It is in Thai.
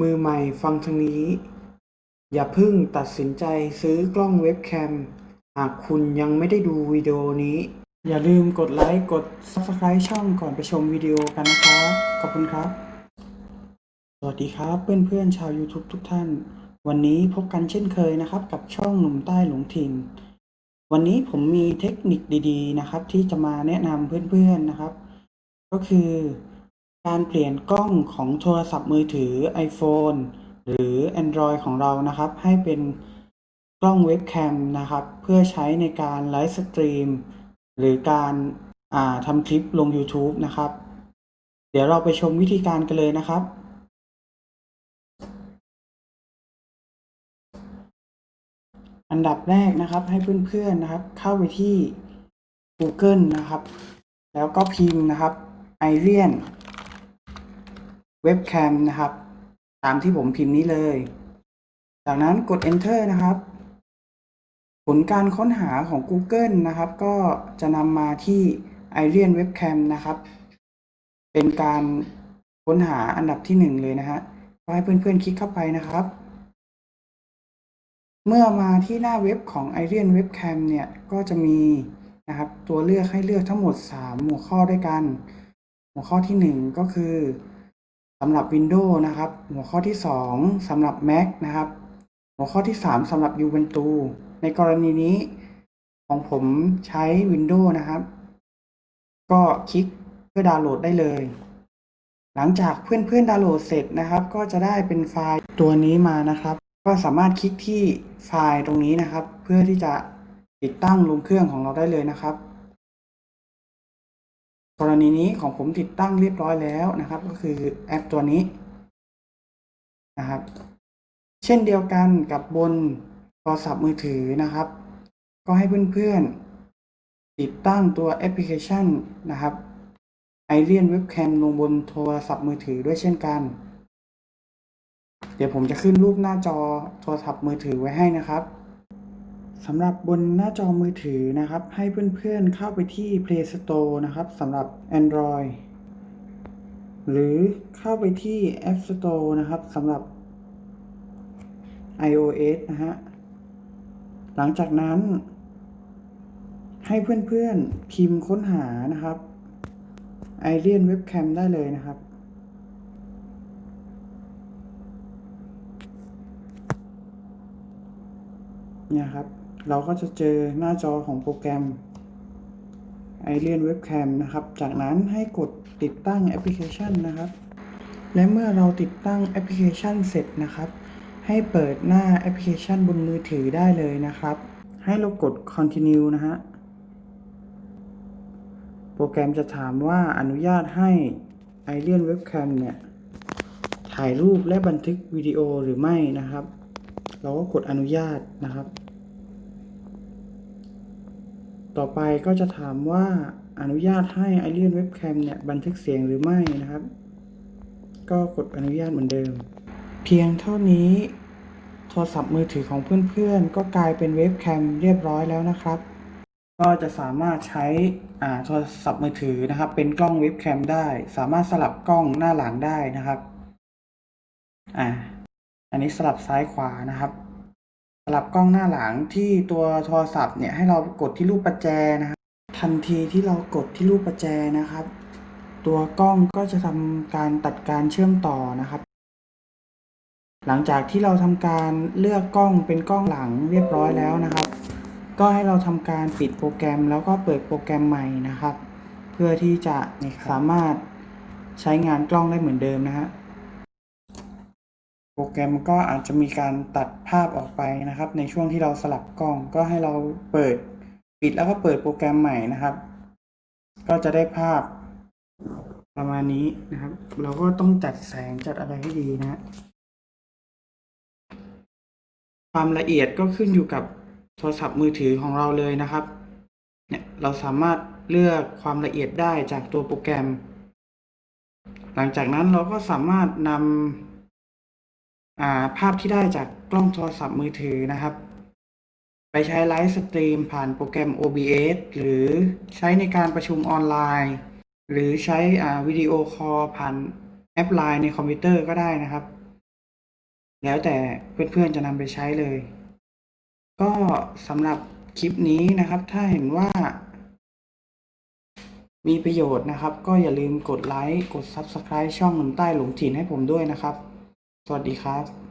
มือใหม่ฟังทางนี้ อย่าเพิ่งตัดสินใจซื้อกล้องเว็บแคม หากคุณยังไม่ได้ดูวิดีโอนี้ อย่าลืมกดไลค์กด Subscribe ช่องก่อนไปชมวิดีโอกันนะครับ ขอบคุณครับ สวัสดีครับเพื่อนๆชาว YouTube ทุกท่าน วันนี้พบกันเช่นเคยนะครับกับช่องหนุ่มใต้หลงถิ่นวันนี้ผมมีเทคนิคดี ๆ นะครับ ที่จะมาแนะนำเพื่อนๆนะครับ ก็คือ การเปลี่ยนกล้องของโทรศัพท์มือถือ iPhone หรือ Android ของเรานะครับ ให้เป็นกล้องเว็บแคมนะครับ เพื่อใช้ในการไลฟ์สตรีม หรือการาทำคลิปลง YouTube นะครับ เดี๋ยวเราไปชมวิธีการกันเลยนะครับ อันดับแรกนะครับให้เพื่อนๆนะครับ เข้าไปที่ Google นะครับ แล้วก็พิมพ์นะครับ i r i a n Webcam นะครับ ตามที่ผมพิมพ์นี้เลย จากนั้นกด Enter นะครับ ผลการค้นหาของ Google นะครับ ก็จะนำมาที่ i r i a n Webcam นะครับ เป็นการค้นหาอันดับที่หนึ่งเลยนะฮะก็ให้เพื่อนๆคลิกเข้าไปนะครับ เมื่อมาที่หน้าเว็บของ i r i a n Webcam เนี่ย ก็จะมีนะครับ ตัวเลือกให้เลือกทั้งหมด 3 หัวข้อด้วยกัน หัวข้อที่ 1 ก็คือ สำหรับ Windows นะครับ หัวข้อที่ 2สำหรับ Mac นะครับ หัวข้อที่ 3สำหรับ Ubuntu ในกรณีนี้ของผมใช้ Windows นะครับ ก็คลิกเพื่อดาวน์โหลดได้เลย หลังจากเพื่อนๆดาวน์โหลดเสร็จนะครับ ก็จะได้เป็นไฟล์ตัวนี้มานะครับ ก็สามารถคลิกที่ไฟล์ตรงนี้นะครับ เพื่อที่จะติดตั้งลงเครื่องของเราได้เลยนะครับ กรณีนี้ของผมติดตั้งเรียบร้อยแล้วนะครับ ก็คือแอปตัวนี้นะครับ เช่นเดียวกันกับบนโทรศัพท์มือถือนะครับ ก็ให้เพื่อนๆติดตั้งตัวแอปพลิเคชันนะครับ i r i a n Webcam ลงบนโทรศัพท์มือถือด้วยเช่นกัน เดี๋ยวผมจะขึ้นรูปหน้าจอโทรศัพท์มือถือไว้ให้นะครับ สำหรับบนหน้าจอมือถือนะครับ ให้เพื่อนๆเข้าไปที่ Play Store นะครับสำหรับ Android หรือเข้าไปที่ App Store นะครับสำหรับ iOS นะฮะ หลังจากนั้น ให้เพื่อนๆพิมพ์ค้นหานะครับ i r i a n Webcam ได้เลยนะครับเนี่ยครับ เราก็จะเจอหน้าจอของโปรแกรม i r i a n Webcam นะครับ จากนั้นให้กดติดตั้งแอปพลิเคชันนะครับ และเมื่อเราติดตั้งแอปพลิเคชันเสร็จนะครับ ให้เปิดหน้าแอปพลิเคชันบนมือถือได้เลยนะครับ ให้เรากด continue นะฮะ โปรแกรมจะถามว่าอนุญาตให้ i r i a n Webcam เนี่ย ถ่ายรูปและบันทึกวิดีโอหรือไม่นะครับ เราก็กดอนุญาตนะครับ ต่อไปก็จะถามว่าอนุญาตให้ i r i a n Webcam เนี่ยบันทึกเสียงหรือไม่นะครับ ก็กดอนุญาตเหมือนเดิม เพียงเท่านี้โทรศัพท์มือถือของเพื่อนๆ ก็กลายเป็นเว็บแคมเรียบร้อยแล้วนะครับ ก็จะสามารถใช้โทรศัพท์มือถือนะครับ เป็นกล้องเว็บแคมได้ สามารถสลับกล้องหน้าหลังได้นะครับอ่าอันนี้สลับซ้ายขวานะครับ สลับกล้องหน้าหลังที่ตัวโทรศัพท์เนี่ยให้เรากดที่รูปประแจนะครับ ทันทีที่เรากดที่รูปประแจนะครับ ตัวกล้องก็จะทำการตัดการเชื่อมต่อนะครับ หลังจากที่เราทำการเลือกกล้องเป็นกล้องหลังเรียบร้อยแล้วนะครับ ก็ให้เราทำการปิดโปรแกรมแล้วก็เปิดโปรแกรมใหม่นะครับ เพื่อที่จะสามารถใช้งานกล้องได้เหมือนเดิมนะฮะ โปรแกรมก็อาจจะมีการตัดภาพออกไปนะครับ ในช่วงที่เราสลับกล้องก็ให้เราเปิดปิดแล้วก็เปิดโปรแกรมใหม่นะครับ ก็จะได้ภาพประมาณนี้นะครับ เราก็ต้องจัดแสงจัดอะไรให้ดีนะ ความละเอียดก็ขึ้นอยู่กับโทรศัพท์มือถือของเราเลยนะครับ เนี่ยเราสามารถเลือกความละเอียดได้จากตัวโปรแกรม หลังจากนั้นเราก็สามารถนำ ภาพที่ได้จากกล้องโทรศัพท์มือถือนะครับ ไปใช้ไลฟ์สตรีมผ่านโปรแกรม OBS หรือใช้ในการประชุมออนไลน์ หรือใช้อ่าวิดีโอคอลผ่านแอปไลน์ในคอมพิวเตอร์ก็ได้นะครับ แล้วแต่เพื่อนๆจะนำไปใช้เลย ก็สำหรับคลิปนี้นะครับ ถ้าเห็นว่า มีประโยชน์นะครับ ก็อย่าลืมกดไลค์กด Subscribe ช่องหนุ่มใต้หลงถิ่นให้ผมด้วยนะครับ สวัสดีครับ